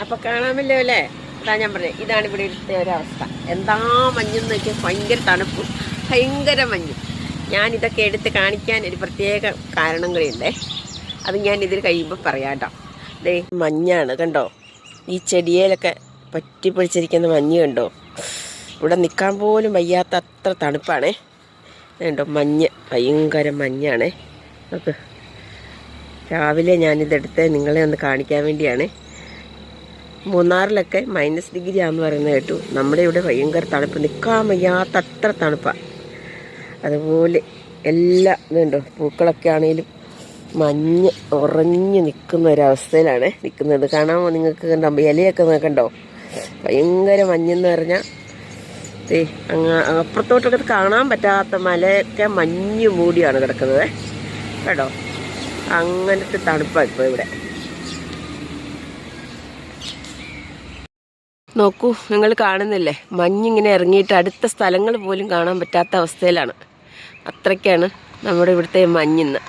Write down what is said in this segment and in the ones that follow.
അപ്പൊ കാണാമല്ലോ അല്ലേ? അതാ ഞാൻ പറഞ്ഞത് ഇതാണ് ഇവിടെ ഇവിടുത്തെ ഒരവസ്ഥ. എന്താ മഞ്ഞെന്ന് വെച്ചാൽ ഭയങ്കര തണുപ്പ് ഭയങ്കര മഞ്ഞും. ഞാൻ ഇതൊക്കെ എടുത്ത് കാണിക്കാൻ ഒരു പ്രത്യേക കാരണം കൂടിയുണ്ടേ അത് ഞാൻ ഇതിൽ കഴിയുമ്പോൾ പറയാം കേട്ടോ. ദേ മഞ്ഞാണ് കണ്ടോ? ഈ ചെടിയിലൊക്കെ പറ്റി പിടിച്ചിരിക്കുന്ന മഞ്ഞ് കണ്ടോ? ഇവിടെ നിൽക്കാൻ പോലും വയ്യാത്ത അത്ര തണുപ്പാണേ. കണ്ടോ മഞ്ഞ് ഭയങ്കര മഞ്ഞാണേ. നോക്ക്. രാവിലെ ഞാനിതെടുത്ത് നിങ്ങളെ ഒന്ന് കാണിക്കാൻ വേണ്ടിയാണ്. മൂന്നാറിലൊക്കെ മൈനസ് ഡിഗ്രി ആണെന്ന് പറയുന്നത് കേട്ടു. നമ്മുടെ ഇവിടെ ഭയങ്കര തണുപ്പ്. നിൽക്കാൻ വയ്യാത്ത അത്ര തണുപ്പാണ് അതുപോലെ എല്ലാ ഇതുണ്ടോ പൂക്കളൊക്കെ ആണെങ്കിലും മഞ്ഞ് ഉറഞ്ഞ് നിൽക്കുന്ന ഒരവസ്ഥയിലാണ് നിൽക്കുന്നത് കാണാമോ നിങ്ങൾക്ക് കണ്ടോ? ഇലയൊക്കെ നോക്കണ്ടോ? ഭയങ്കര മഞ്ഞെന്ന് പറഞ്ഞാൽ ദേ അങ്ങ് അപ്പുറത്തോട്ടൊക്കെ കാണാൻ പറ്റാത്ത മലയൊക്കെ മഞ്ഞ് മൂടിയാണ് കിടക്കുന്നത്. കേട്ടോ? അങ്ങനത്തെ തണുപ്പാണ് ഇപ്പോൾ ഇവിടെ. നോക്കൂ നിങ്ങൾ കാണുന്നില്ലേ? മഞ്ഞിങ്ങനെ ഇറങ്ങിയിട്ട് അടുത്ത സ്ഥലങ്ങൾ പോലും കാണാൻ പറ്റാത്ത അവസ്ഥയിലാണ്. അത്രയ്ക്കാണ് നമ്മുടെ ഇവിടുത്തെ മഞ്ഞിന്ന്.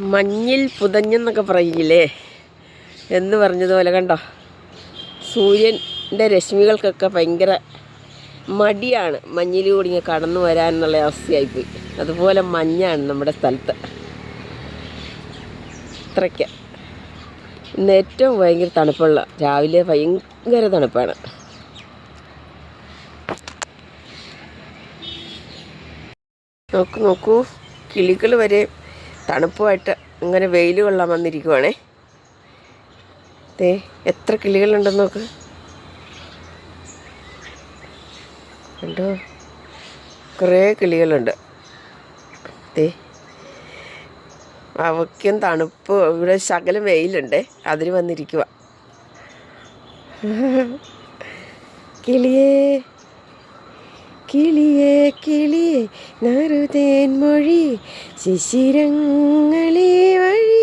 മഞ്ഞിൽ പുതഞ്ഞെന്നൊക്കെ പറയില്ലേ? എന്ന് പറഞ്ഞതുപോലെ കണ്ടോ? സൂര്യന്റെ രശ്മികൾക്കൊക്കെ ഭയങ്കര മടിയാണ് മഞ്ഞിലൂടെ ഇങ്ങനെ കടന്നു വരാനുള്ള അവസ്ഥയായിപ്പോയി. അതുപോലെ മഞ്ഞാണ് നമ്മുടെ സ്ഥലത്ത്. അത്രയ്ക്ക്. ഇന്ന് ഏറ്റവും ഭയങ്കര തണുപ്പുള്ള രാവിലെ ഭയങ്കര തണുപ്പാണ്. നോക്കൂ നോക്കൂ കിളികൾ വരെ തണുപ്പുമായിട്ട് ഇങ്ങനെ വെയിൽ കൊള്ളാൻ വന്നിരിക്കുവാണേ. ദേ എത്ര കിളികളുണ്ടെന്ന് നോക്ക്. കണ്ടോ? കുറേ കിളികളുണ്ട്. ദേ അവയ്ക്കും തണുപ്പ്. ഇവിടെ ശകലം വെയിലുണ്ട്. അതിന് വന്നിരിക്കുക കിളിയേ കിളിയേ കിളിയേ നറുതേൻ മൊഴി ശിശിരങ്ങളെ വഴി.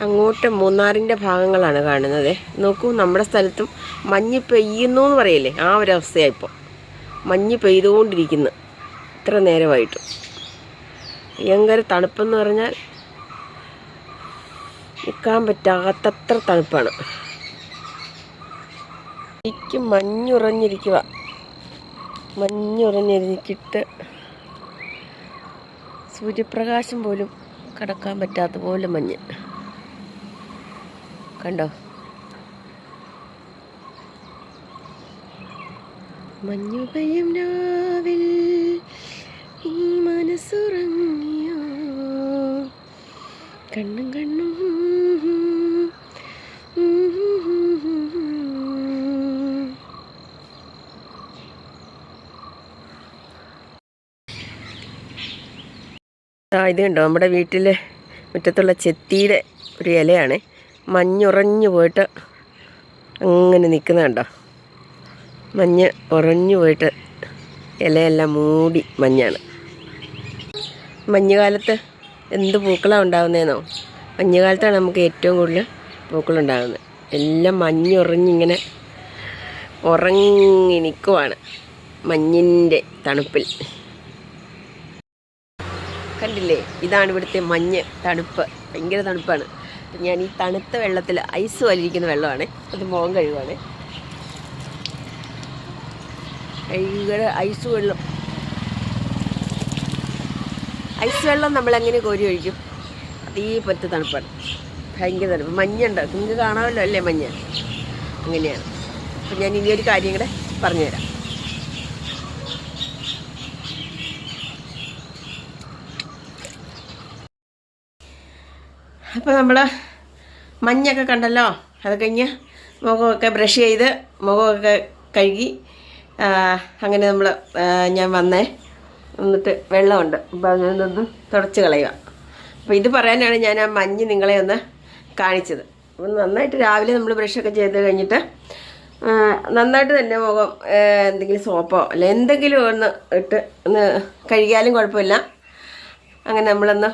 അങ്ങോട്ട് മൂന്നാറിന്റെ ഭാഗങ്ങളാണ് കാണുന്നത്. നോക്കൂ നമ്മുടെ സ്ഥലത്തും മഞ്ഞ് പെയ്യുന്നു എന്ന് പറയില്ലേ? ആ ഒരവസ്ഥയായിപ്പോൾ മഞ്ഞ് പെയ്തുകൊണ്ടിരിക്കുന്നു. ഇത്ര നേരമായിട്ടും. ഭയങ്കര തണുപ്പെന്ന് പറഞ്ഞാൽ നിൽക്കാൻ പറ്റാത്തത്ര തണുപ്പാണ്. എനിക്ക് മഞ്ഞുറഞ്ഞിരിക്കുക മഞ്ഞുറഞ്ഞിരിക്കിട്ട് സൂര്യപ്രകാശം പോലും കടക്കാൻ പറ്റാത്ത പോലെ മഞ്ഞ്. കണ്ടോ? മഞ്ഞു പെയ്യും മനസ്സുറങ്ങിയോ? കണ്ണും കണ്ണും. ആ ഇത് കണ്ടോ? നമ്മുടെ വീട്ടിലെ മുറ്റത്തുള്ള ചെത്തിയുടെ ഒരു ഇലയാണ്. മഞ്ഞുറഞ്ഞു പോയിട്ട് അങ്ങനെ നിൽക്കുന്ന കണ്ടോ? മഞ്ഞ് ഉറഞ്ഞു പോയിട്ട് ഇലയെല്ലാം മൂടി മഞ്ഞാണ്. മഞ്ഞുകാലത്ത് എന്ത് പൂക്കളാണ് ഉണ്ടാകുന്നതെന്നോ മഞ്ഞുകാലത്താണ് നമുക്ക് ഏറ്റവും കൂടുതൽ പൂക്കളുണ്ടാകുന്നത് എല്ലാം മഞ്ഞുറിഞ്ഞിങ്ങനെ ഉറങ്ങി നിൽക്കുവാണ് മഞ്ഞിന്റെ തണുപ്പിൽ. കണ്ടില്ലേ? ഇതാണ് ഇവിടുത്തെ മഞ്ഞ് തണുപ്പ്. ഭയങ്കര തണുപ്പാണ്. ഞാൻ ഈ തണുത്ത വെള്ളത്തിൽ ഐസ് വലിയിരിക്കുന്ന വെള്ളമാണ്. അത് മുഖം കഴുകുവാണ്. കഴിവുകൾ ഐസ് വെള്ളം ഐസ് വെള്ളം നമ്മൾ എങ്ങനെ കോരി ഒഴിക്കും? അതേപോലത്തെ തണുപ്പാണ്. ഭയങ്കര തണുപ്പ്. മഞ്ഞുണ്ട്. നിങ്ങൾക്ക് കാണാമല്ലോ അല്ലേ മഞ്ഞ? അങ്ങനെയാണ്. അപ്പം ഞാൻ ഇനിയൊരു കാര്യം കൂടെ പറഞ്ഞുതരാം. അപ്പോൾ നമ്മൾ മഞ്ഞൊക്കെ കണ്ടല്ലോ? അത് കഴിഞ്ഞ് മുഖമൊക്കെ ബ്രഷ് ചെയ്ത് മുഖമൊക്കെ കഴുകി അങ്ങനെ നമ്മൾ ഞാൻ വന്നേ. എന്നിട്ട് വെള്ളമുണ്ട്. അപ്പോൾ അതിനൊന്ന് തുടച്ച് കളയുക. അപ്പോൾ ഇത് പറയാനാണ് ഞാൻ ആ മഞ്ഞ് നിങ്ങളെ ഒന്ന് കാണിച്ചത്. അപ്പം നന്നായിട്ട് രാവിലെ നമ്മൾ ബ്രഷൊക്കെ ചെയ്ത് കഴിഞ്ഞിട്ട് നന്നായിട്ട് തന്നെ മുഖം എന്തെങ്കിലും സോപ്പോ അല്ല എന്തെങ്കിലും ഒന്ന് ഇട്ട് ഒന്ന് കഴുകിയാലും കുഴപ്പമില്ല. അങ്ങനെ നമ്മളൊന്ന്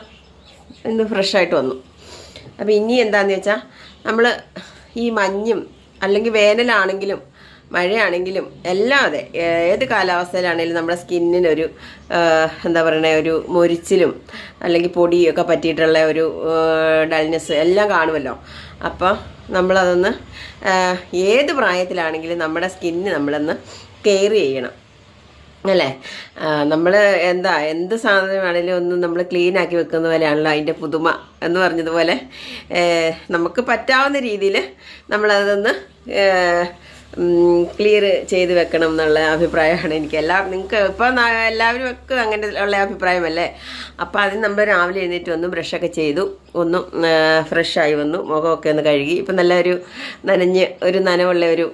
ഇന്ന് ഫ്രഷായിട്ട് വന്നു. അപ്പോൾ ഇനി എന്താണെന്ന് വെച്ചാൽ നമ്മൾ ഈ മഞ്ഞും അല്ലെങ്കിൽ വേനലാണെങ്കിലും മഴയാണെങ്കിലും എല്ലാം അതെ ഏത് കാലാവസ്ഥയിലാണെങ്കിലും നമ്മുടെ സ്കിന്നിനൊരു എന്താ പറയണേ ഒരു മൊരിച്ചിലും അല്ലെങ്കിൽ പൊടിയൊക്കെ പറ്റിയിട്ടുള്ള ഒരു ഡൾനെസ് എല്ലാം കാണുമല്ലോ. അപ്പം നമ്മളതൊന്ന് ഏത് പ്രായത്തിലാണെങ്കിലും നമ്മുടെ സ്കിന്ന് നമ്മളൊന്ന് കെയർ ചെയ്യണം. അല്ലേ? നമ്മൾ എന്താ എന്ത് സാധനമാണെങ്കിലും ഒന്ന് നമ്മൾ ക്ലീൻ ആക്കി വെക്കുന്ന പോലെയാണല്ലോ അതിന്റെ പുതുമ എന്ന് പറഞ്ഞതുപോലെ നമുക്ക് പറ്റാവുന്ന രീതിയിൽ നമ്മളതൊന്ന് ക്ലിയർ ചെയ്ത് വെക്കണം എന്നുള്ള അഭിപ്രായമാണ് എനിക്ക്. എല്ലാ നിങ്ങൾക്ക് ഇപ്പം എല്ലാവരും ഒക്കെ അങ്ങനെ ഉള്ള അഭിപ്രായമല്ലേ? അപ്പോൾ അതിന് നമ്മൾ രാവിലെ എഴുന്നേറ്റ് വന്നു ബ്രഷൊക്കെ ചെയ്തു ഒന്ന് ഫ്രഷായി വന്നു മുഖമൊക്കെ ഒന്ന് കഴുകി. ഇപ്പം നല്ലൊരു നനഞ്ഞ് ഒരു നനവുള്ള ഒരു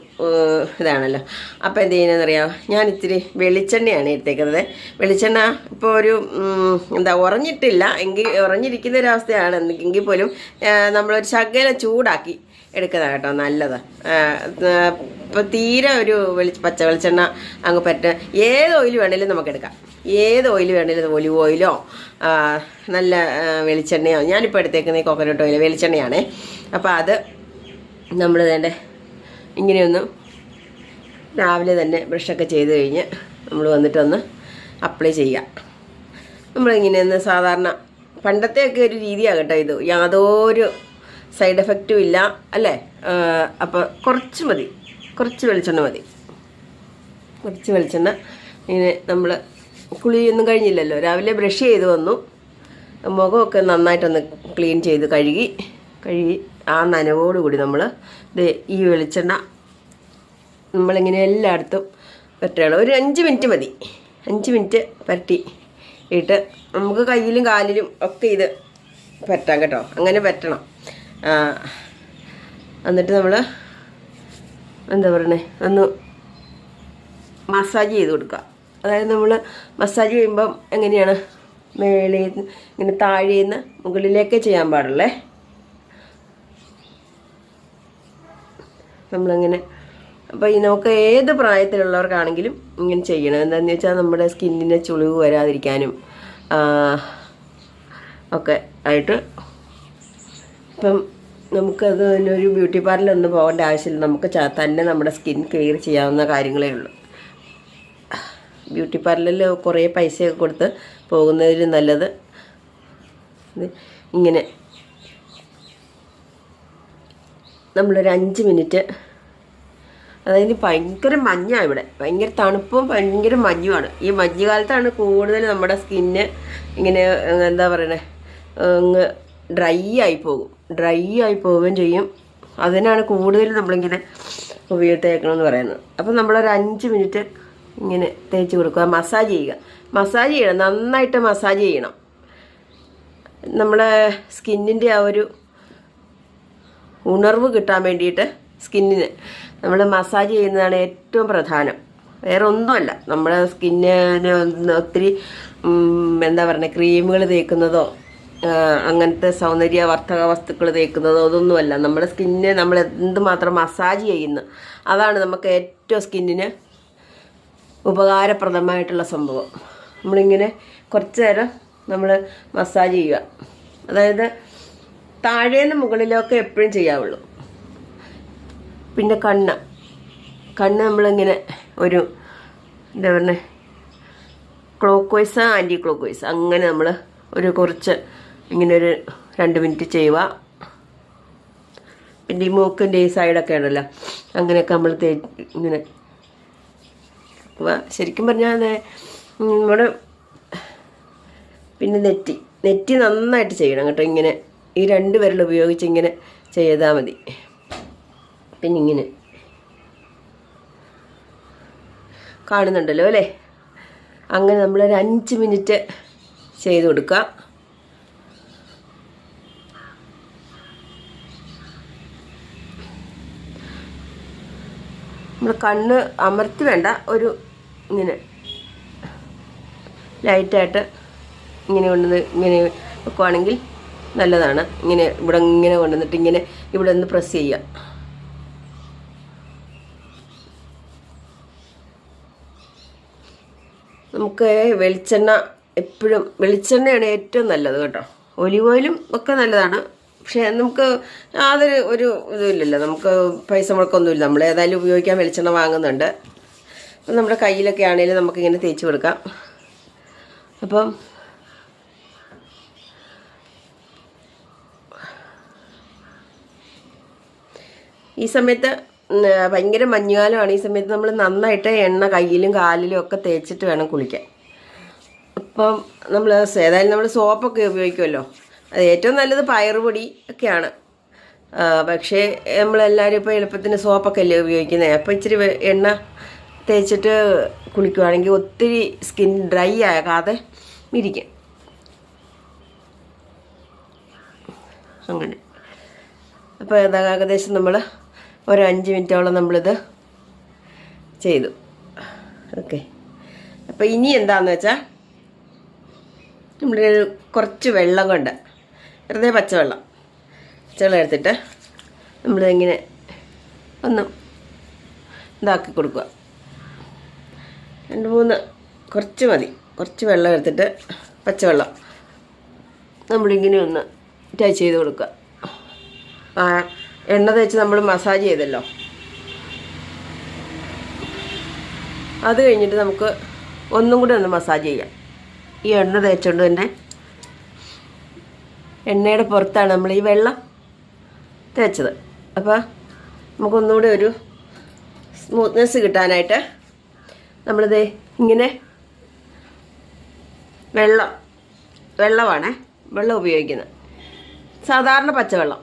ഇതാണല്ലോ. അപ്പോൾ എന്ത് ചെയ്യുന്നതെന്നറിയാം? ഞാൻ ഇത്തിരി വെളിച്ചെണ്ണയാണ് എടുത്തേക്കുന്നത്. വെളിച്ചെണ്ണ ഇപ്പോൾ ഒരു എന്താ ഉറഞ്ഞിട്ടില്ല. എങ്കിൽ ഉറഞ്ഞിരിക്കുന്ന അവസ്ഥയാണ് എങ്കിൽ പോലും നമ്മളൊരു ശകലം ചൂടാക്കി എടുക്കുന്നത് കേട്ടോ നല്ലത്. ഇപ്പോൾ തീരെ ഒരു വെളി പച്ച വെളിച്ചെണ്ണ അങ്ങ് പറ്റ ഏത് ഓയിൽ വേണേലും നമുക്ക് എടുക്കാം. ഏത് ഓയിൽ വേണേലും ഒലിവ് ഓയിലോ നല്ല വെളിച്ചെണ്ണയോ ഞാനിപ്പോൾ എടുത്തേക്കുന്ന ഈ കോക്കനട്ട് ഓയിൽ വെളിച്ചെണ്ണയാണേ. അപ്പോൾ അത് നമ്മൾ തന്നെ ഇങ്ങനെയൊന്ന് രാവിലെ തന്നെ ബ്രഷൊക്കെ ചെയ്ത് കഴിഞ്ഞ് നമ്മൾ വന്നിട്ടൊന്ന് അപ്ലൈ ചെയ്യാം. നമ്മളിങ്ങനെയൊന്ന് സാധാരണ പണ്ടത്തെയൊക്കെ ഒരു രീതിയാണ് കേട്ടോ ഇത്. യാതൊരു സൈഡ് എഫക്റ്റും ഇല്ല അല്ലേ? അപ്പോൾ കുറച്ച് മതി. കുറച്ച് വെളിച്ചെണ്ണ മതി. കുറച്ച് വെളിച്ചെണ്ണ. ഇങ്ങനെ നമ്മൾ കുളിയൊന്നും കഴിഞ്ഞില്ലല്ലോ. രാവിലെ ബ്രഷ് ചെയ്ത് വന്നു. മുഖമൊക്കെ നന്നായിട്ടൊന്ന് ക്ലീൻ ചെയ്ത് കഴുകി കഴുകി ആ നനവോടുകൂടി നമ്മൾ ഇത് ഈ വെളിച്ചെണ്ണ നമ്മളിങ്ങനെ എല്ലായിടത്തും പറ്റുകയാണ് ഒരു അഞ്ച് മിനിറ്റ് മതി. അഞ്ച് മിനിറ്റ് പരട്ടി ഇട്ട് നമുക്ക് കയ്യിലും കാലിലും ഒക്കെ ഇത് പറ്റാം കേട്ടോ. അങ്ങനെ പറ്റണം. എന്നിട്ട് നമ്മൾ എന്താ പറയണേ? ഒന്ന് മസാജ് ചെയ്ത് കൊടുക്കുക. അതായത് നമ്മൾ മസാജ് ചെയ്യുമ്പം എങ്ങനെയാണ്? മേളിൽ നിന്ന് ഇങ്ങനെ താഴേന്ന് മുകളിലേക്ക് ചെയ്യാൻ പാടുള്ളേ. നമ്മളങ്ങനെ അപ്പോൾ ഈ നമുക്ക് ഏത് പ്രായത്തിലുള്ളവർക്കാണെങ്കിലും ഇങ്ങനെ ചെയ്യണം. എന്താണെന്ന് വെച്ചാൽ നമ്മുടെ സ്കിന്നിന് ചുളിവ് വരാതിരിക്കാനും ഒക്കെ ആയിട്ട് ഇപ്പം നമുക്കത് തന്നെ ഒരു ബ്യൂട്ടി പാർലറിലൊന്നും പോകേണ്ട ആവശ്യമില്ല. നമുക്ക് തന്നെ നമ്മുടെ സ്കിൻ കെയർ ചെയ്യാവുന്ന കാര്യങ്ങളേ ഉള്ളൂ. ബ്യൂട്ടി പാർലറിൽ കുറേ പൈസയൊക്കെ കൊടുത്ത് പോകുന്നതിൽ നല്ലത്. ഇങ്ങനെ. നമ്മളൊരു അഞ്ച് മിനിറ്റ്. അതായത് ഭയങ്കര മഞ്ഞാണ് ഇവിടെ. ഭയങ്കര തണുപ്പും ഭയങ്കര മഞ്ഞുമാണ്. ഈ മഞ്ഞുകാലത്താണ് കൂടുതൽ നമ്മുടെ സ്കിന്ന് ഇങ്ങനെ എന്താ പറയണേ ഡ്രൈ ആയി പോകും. ഡ്രൈ ആയി പോവുകയും ചെയ്യും. അതിനാണ് കൂടുതൽ നമ്മളിങ്ങനെ ഉപയോഗിച്ചേക്കണമെന്ന് പറയുന്നത്. അപ്പം നമ്മളൊരു അഞ്ച് മിനിറ്റ് ഇങ്ങനെ തേച്ച് കൊടുക്കുക മസാജ് ചെയ്യുക. മസാജ് ചെയ്യണം നന്നായിട്ട് മസാജ് ചെയ്യണം. നമ്മുടെ സ്കിന്നിന്റെ ആ ഒരു ഉണർവ് കിട്ടാൻ വേണ്ടിയിട്ട് സ്കിന്നിന് നമ്മൾ മസാജ് ചെയ്യുന്നതാണ് ഏറ്റവും പ്രധാനം. വേറെ ഒന്നുമല്ല നമ്മുടെ സ്കിന്നിന് ഒത്തിരി എന്താ പറയുക ക്രീമുകൾ തേക്കുന്നതോ അങ്ങനത്തെ സൗന്ദര്യവർദ്ധക വസ്തുക്കൾ തേക്കുന്നതോ അതൊന്നുമല്ല. നമ്മുടെ സ്കിന്നിനെ നമ്മൾ എന്തുമാത്രം മസാജ് ചെയ്യുന്നു. അതാണ് നമുക്ക് ഏറ്റവും സ്കിന്നിന് ഉപകാരപ്രദമായിട്ടുള്ള സംഭവം. നമ്മളിങ്ങനെ കുറച്ച് നേരം നമ്മൾ മസാജ് ചെയ്യുക. അതായത് താഴേന്ന് മുകളിലൊക്കെ എപ്പോഴും ചെയ്യാവുള്ളൂ. പിന്നെ കണ്ണ്. കണ്ണ് നമ്മളിങ്ങനെ ഒരു എന്താ പറയുക clockwise anticlockwise അങ്ങനെ നമ്മൾ ഒരു കുറച്ച് ഇങ്ങനെ ഒരു രണ്ട് മിനിറ്റ് ചെയ്യുക. പിന്നെ ഈ മൂക്കിന്റെ ഈ സൈഡൊക്കെ ആണല്ലോ. അങ്ങനെയൊക്കെ നമ്മൾ തേ ഇങ്ങനെ. ശരിക്കും പറഞ്ഞാൽ നമ്മുടെ പിന്നെ നെറ്റി നെറ്റി നന്നായിട്ട് ചെയ്യണം കേട്ടോ ഇങ്ങനെ. ഈ രണ്ട് വിരൽ ഉപയോഗിച്ച് ഇങ്ങനെ ചെയ്താൽ മതി. പിന്നെ ഇങ്ങനെ കാണുന്നുണ്ടല്ലോ അല്ലേ? അങ്ങനെ നമ്മളൊരു അഞ്ച് മിനിറ്റ് ചെയ്ത് കൊടുക്കുക നമ്മൾ കണ്ണ് അമർത്തി വേണ്ട ഒരു ഇങ്ങനെ ലൈറ്റായിട്ട് ഇങ്ങനെ കൊണ്ടുവന്ന് ഇങ്ങനെ വെക്കുവാണെങ്കിൽ നല്ലതാണ്. ഇങ്ങനെ ഇവിടെ ഇങ്ങനെ കൊണ്ടുവന്നിട്ട് ഇങ്ങനെ ഇവിടെ ഒന്ന് പ്രസ് ചെയ്യുക. നമുക്ക് വെളിച്ചെണ്ണ എപ്പോഴും വെളിച്ചെണ്ണയാണ് ഏറ്റവും നല്ലത് കേട്ടോ. ഒലിവ് ഓയിലും ഒക്കെ നല്ലതാണ്. പക്ഷെ നമുക്ക് യാതൊരു ഒരു ഇതുമില്ലല്ലോ. നമുക്ക് പൈസ മുടക്കൊന്നുമില്ല നമ്മൾ ഏതായാലും ഉപയോഗിക്കാൻ വെളിച്ചെണ്ണ വാങ്ങുന്നുണ്ട്. അപ്പം നമ്മുടെ കയ്യിലൊക്കെ ആണെങ്കിലും നമുക്കിങ്ങനെ തേച്ച് കൊടുക്കാം. അപ്പം ഈ സമയത്ത് ഭയങ്കര മഞ്ഞുകാലമാണ്. ഈ സമയത്ത് നമ്മൾ നന്നായിട്ട് എണ്ണ കയ്യിലും കാലിലും ഒക്കെ തേച്ചിട്ട് വേണം കുളിക്കാൻ. അപ്പം നമ്മൾ ഏതായാലും നമ്മൾ സോപ്പൊക്കെ ഉപയോഗിക്കുമല്ലോ. അത് ഏറ്റവും നല്ലത് പയറുപൊടി ഒക്കെയാണ്. പക്ഷേ നമ്മളെല്ലാവരും ഇപ്പോൾ എളുപ്പത്തിന് സോപ്പൊക്കെ അല്ലേ ഉപയോഗിക്കുന്നത് അപ്പോൾ ഇച്ചിരി എണ്ണ തേച്ചിട്ട് കുളിക്കുവാണെങ്കിൽ ഒത്തിരി സ്കിൻ ഡ്രൈ ആകാതെ ഇരിക്കും. അങ്ങനെ. അപ്പോൾ ഏകദേശം നമ്മൾ ഒരു അഞ്ച് മിനിറ്റോളം നമ്മളിത് ചെയ്തു. ഓക്കെ. അപ്പോൾ ഇനി എന്താണെന്ന് വെച്ചാൽ നമ്മൾ കുറച്ച് വെള്ളം കൊണ്ട് വെറുതെ പച്ചവെള്ളം. പച്ചവെള്ളം എടുത്തിട്ട് നമ്മളിങ്ങനെ ഒന്ന് ഇതാക്കി കൊടുക്കുക. രണ്ട് മൂന്ന് കുറച്ച് മതി. കുറച്ച് വെള്ളം എടുത്തിട്ട് പച്ചവെള്ളം നമ്മളിങ്ങനെ ഒന്ന് ടച്ച് ചെയ്ത് കൊടുക്കുക. ആ എണ്ണ തേച്ച് നമ്മൾ മസാജ് ചെയ്തല്ലോ. അത് കഴിഞ്ഞിട്ട് നമുക്ക് ഒന്നും കൂടി ഒന്ന് മസാജ് ചെയ്യാം. ഈ എണ്ണ തേച്ചുകൊണ്ട് തന്നെ എണ്ണയുടെ പുറത്താണ് നമ്മൾ ഈ വെള്ളം തേച്ചത്. അപ്പോൾ നമുക്കൊന്നുകൂടി ഒരു സ്മൂത്ത്നെസ് കിട്ടാനായിട്ട് നമ്മളിത് ഇങ്ങനെ വെള്ളം വെള്ളമാണ് വെള്ളം ഉപയോഗിക്കുന്നത്. സാധാരണ പച്ചവെള്ളം.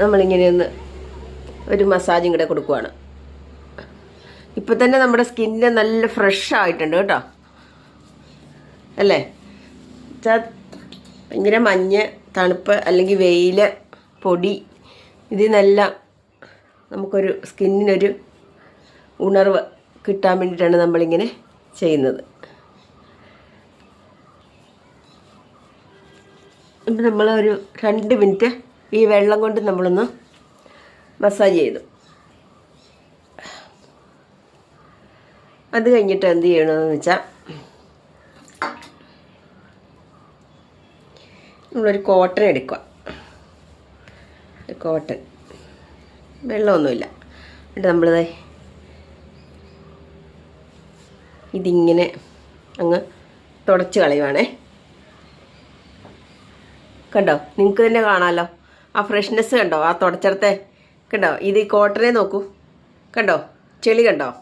നമ്മളിങ്ങനെ ഒന്ന് ഒരു മസാജും കൂടെ കൊടുക്കുവാണ്. ഇപ്പം തന്നെ നമ്മുടെ സ്കിന്നിന് നല്ല ഫ്രഷ് ആയിട്ടുണ്ട് കേട്ടോ. അല്ലേ? വെച്ചാൽ ഭയങ്കര മഞ്ഞ് തണുപ്പ് അല്ലെങ്കിൽ വെയിൽ പൊടി ഇതിൽ നിന്നെല്ലാം നമുക്കൊരു സ്കിന്നിനൊരു ഉണർവ് കിട്ടാൻ വേണ്ടിയിട്ടാണ് നമ്മളിങ്ങനെ ചെയ്യുന്നത്. ഇപ്പം നമ്മൾ ഒരു രണ്ട് മിനിറ്റ് ഈ വെള്ളം കൊണ്ട് നമ്മളൊന്ന് മസാജ് ചെയ്തു. അത് കഴിഞ്ഞിട്ട് എന്ത് ചെയ്യണമെന്ന് വെച്ചാൽ നമ്മളൊരു കോട്ടൺ എടുക്കുക. കോട്ടൺ വെള്ളമൊന്നുമില്ല. എന്നിട്ട് നമ്മളിത് ഇതിങ്ങനെ അങ്ങ് തുടച്ച് കളയുവാണേ. കണ്ടോ? നിങ്ങൾക്ക് തന്നെ കാണാമല്ലോ ആ ഫ്രഷ്നെസ് കണ്ടോ? ആ തുടച്ചിടത്തെ കണ്ടോ? ഇത് ഈ കോട്ടനെ നോക്കൂ. കണ്ടോ? ചെളി കണ്ടോ?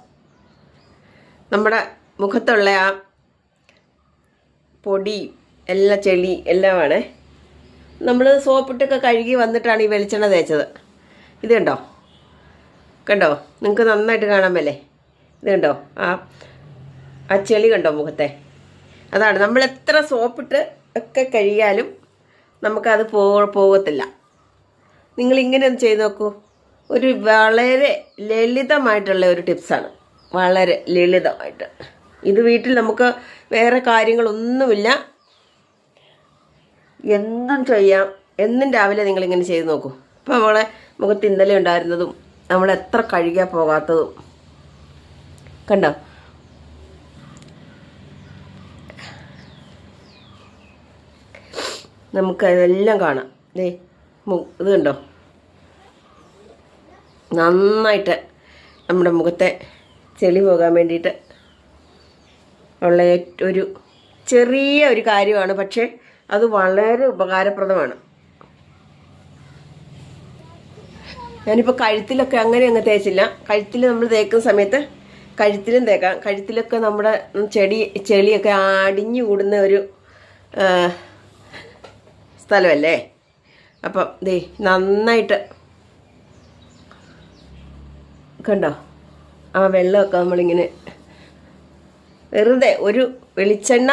നമ്മുടെ മുഖത്തുള്ള ആ പൊടി എല്ലാ ചെളി എല്ലാമാണ്. നമ്മൾ സോപ്പിട്ടൊക്കെ കഴുകി വന്നിട്ടാണ് ഈ വെളിച്ചെണ്ണ തേച്ചത്. ഇത് കണ്ടോ? കണ്ടോ? നിങ്ങൾക്ക് നന്നായിട്ട് കാണാൻ മേലേ. ഇത് കണ്ടോ? ആ ആ ചെളി കണ്ടോ മുഖത്തെ? അതാണ്. നമ്മൾ എത്ര സോപ്പിട്ട് ഒക്കെ കഴിയാലും നമുക്കത് പോ പോകത്തില്ല. നിങ്ങളിങ്ങനെ ഒന്ന് ചെയ്ത് നോക്കൂ. ഒരു വളരെ ലളിതമായിട്ടുള്ള ഒരു ടിപ്സാണ്. വളരെ ലളിതമായിട്ട്. ഇത് വീട്ടിൽ നമുക്ക് വേറെ കാര്യങ്ങളൊന്നുമില്ല. എന്നും ചെയ്യാം. എന്നും രാവിലെ നിങ്ങളിങ്ങനെ ചെയ്ത് നോക്കൂ. ഇപ്പോൾ നമ്മളെ മുഖത്ത് ഇന്നലെ ഉണ്ടായിരുന്നതും നമ്മൾ എത്ര കഴുകിയാൽ പോകാത്തതും. കണ്ടോ? നമുക്ക് അതെല്ലാം കാണാം. ദേ ഇത് കണ്ടോ? നന്നായിട്ട് നമ്മുടെ മുഖത്തെ ചെളി പോകാൻ വേണ്ടിയിട്ട് ഉള്ള ഒരു ചെറിയ ഒരു കാര്യമാണ്. പക്ഷേ അത് വളരെ ഉപകാരപ്രദമാണ്. ഞാനിപ്പോൾ കഴുത്തിലൊക്കെ അങ്ങനെ അങ്ങ് തേച്ചില്ല. കഴുത്തിൽ നമ്മൾ തേക്കുന്ന സമയത്ത് കഴുത്തിലും തേക്കാം. കഴുത്തിലൊക്കെ നമ്മുടെ ചെടി ചെളിയൊക്കെ അടിഞ്ഞു കൂടുന്ന ഒരു സ്ഥലമല്ലേ? അപ്പം ദേ നന്നായിട്ട് കണ്ടോ? ആ വെള്ളമൊക്കെ നമ്മളിങ്ങനെ വെറുതെ ഒരു വെളിച്ചെണ്ണ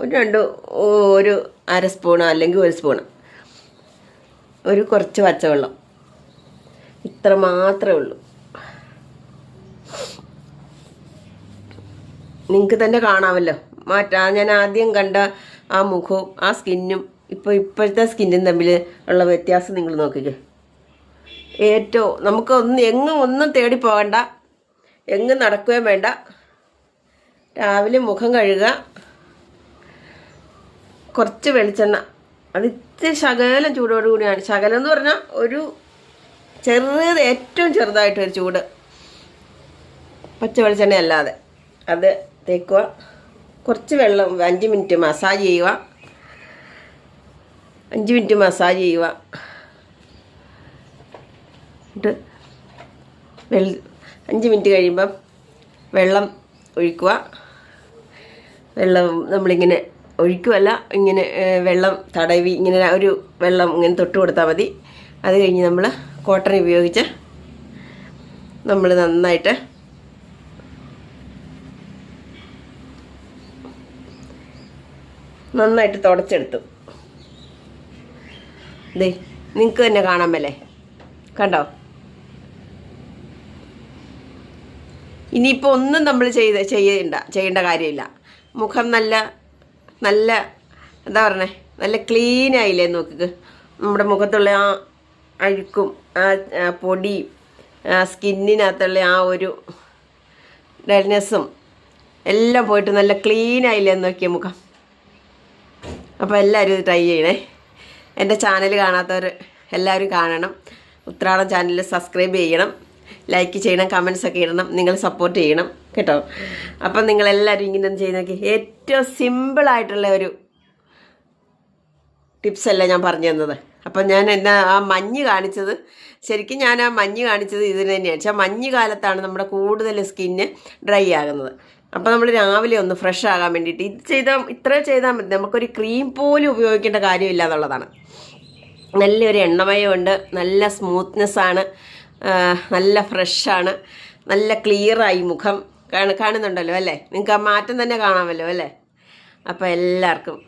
ഒരു രണ്ട് ഒരു അര സ്പൂണോ അല്ലെങ്കിൽ ഒരു സ്പൂണ്. ഒരു കുറച്ച് പച്ചവെള്ളം. ഇത്ര മാത്രമേ ഉള്ളൂ. നിങ്ങൾക്ക് തന്നെ കാണാമല്ലോ. മാറ്റാ ഞാൻ ആദ്യം കണ്ട ആ മുഖവും ആ സ്കിന്നും ഇപ്പോൾ ഇപ്പോഴത്തെ സ്കിന്നും തമ്മിൽ ഉള്ള വ്യത്യാസം നിങ്ങൾ നോക്കിക്കേ. ഏറ്റവും നമുക്ക് ഒന്നും എങ്ങും ഒന്നും തേടി പോകണ്ട. എങ്ങും നടക്കുകയും വേണ്ട. രാവിലെ മുഖം കഴുകുക. കുറച്ച് വെളിച്ചെണ്ണ. അത് ഇത്തിരി ശകലം ചൂടോട് കൂടിയാണ്. ശകലം എന്ന് പറഞ്ഞാൽ ഒരു ചെറുത് ഏറ്റവും ചെറുതായിട്ടൊരു ചൂട്. പച്ച വെളിച്ചെണ്ണ അല്ലാതെ അത് തേക്കുക. കുറച്ച് വെള്ളം അഞ്ച് മിനിറ്റ് മസാജ് ചെയ്യുക. അഞ്ച് മിനിറ്റ് മസാജ് ചെയ്യുക. എന്നിട്ട് വെള്ള അഞ്ച് മിനിറ്റ് കഴിയുമ്പം വെള്ളം ഒഴിക്കുക. വെള്ളം നമ്മളിങ്ങനെ ഒഴിക്കുമല്ല ഇങ്ങനെ വെള്ളം തടവി ഇങ്ങനെ ഒരു വെള്ളം ഇങ്ങനെ തൊട്ട് കൊടുത്താൽ മതി. അത് കഴിഞ്ഞ് നമ്മൾ കോട്ടൺ ഉപയോഗിച്ച് നമ്മൾ നന്നായിട്ട് നന്നായിട്ട് തുടച്ചെടുത്തു. ദേ നിങ്ങൾക്ക് തന്നെ കാണാൻ മേലേ. കണ്ടോ? ഇനിയിപ്പോൾ ഒന്നും നമ്മൾ ചെയ്ത് ചെയ്യണ്ട ചെയ്യേണ്ട കാര്യമില്ല. മുഖം നല്ല നല്ല എന്താ പറഞ്ഞേ നല്ല ക്ലീൻ ആയില്ലേ നോക്ക് നമ്മുടെ മുഖത്തുള്ള ആ അഴുക്കും ആ ആ സ്കിന്നിനകത്തുള്ള ആ ഒരു ഡൽനെസ്സും എല്ലാം പോയിട്ട് നല്ല ക്ലീൻ ആയില്ലേ നോക്കിയ മുഖം. അപ്പോൾ എല്ലാവരും ഇത് ട്രൈ ചെയ്യണേ. എന്റെ ചാനൽ കാണാത്തവർ എല്ലാവരും കാണണം. ഉത്രാടം ചാനൽ സബ്സ്ക്രൈബ് ചെയ്യണം. ലൈക്ക് ചെയ്യണം കമൻസ് ഒക്കെ ഇടണം. നിങ്ങൾ സപ്പോർട്ട് ചെയ്യണം. കേട്ടോ? അപ്പം നിങ്ങളെല്ലാവരും ഇങ്ങനെ ഒന്ന് ചെയ്ത് നോക്കി. ഏറ്റവും സിമ്പിളായിട്ടുള്ള ഒരു ടിപ്സ് അല്ല ഞാൻ പറഞ്ഞു തന്നത്. അപ്പം ഞാൻ എന്നാ ആ മഞ്ഞ് കാണിച്ചത് ശരിക്കും ഞാൻ ആ മഞ്ഞ് കാണിച്ചത് ഇതിന് തന്നെയാണ്. പക്ഷേ മഞ്ഞ് കാലത്താണ് നമ്മുടെ കൂടുതൽ സ്കിന്ന് ഡ്രൈ ആകുന്നത്. അപ്പോൾ നമ്മൾ രാവിലെ ഒന്ന് ഫ്രഷ് ആകാൻ വേണ്ടിയിട്ട് ഇത് ചെയ്താൽ ഇത്ര ചെയ്താൽ മതി. നമുക്കൊരു ക്രീം പോലും ഉപയോഗിക്കേണ്ട കാര്യമില്ല എന്നുള്ളതാണ്. നല്ലൊരു എണ്ണമയമുണ്ട് നല്ല സ്മൂത്ത്നെസ്സാണ് നല്ല ഫ്രഷാണ് നല്ല ക്ലിയറായി മുഖം. കാണ കാണുന്നുണ്ടല്ലോ അല്ലേ? നിങ്ങൾക്ക് ആ മാറ്റം തന്നെ കാണാമല്ലോ അല്ലേ? അപ്പോൾ എല്ലാവർക്കും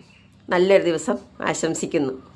നല്ലൊരു ദിവസം ആശംസിക്കുന്നു.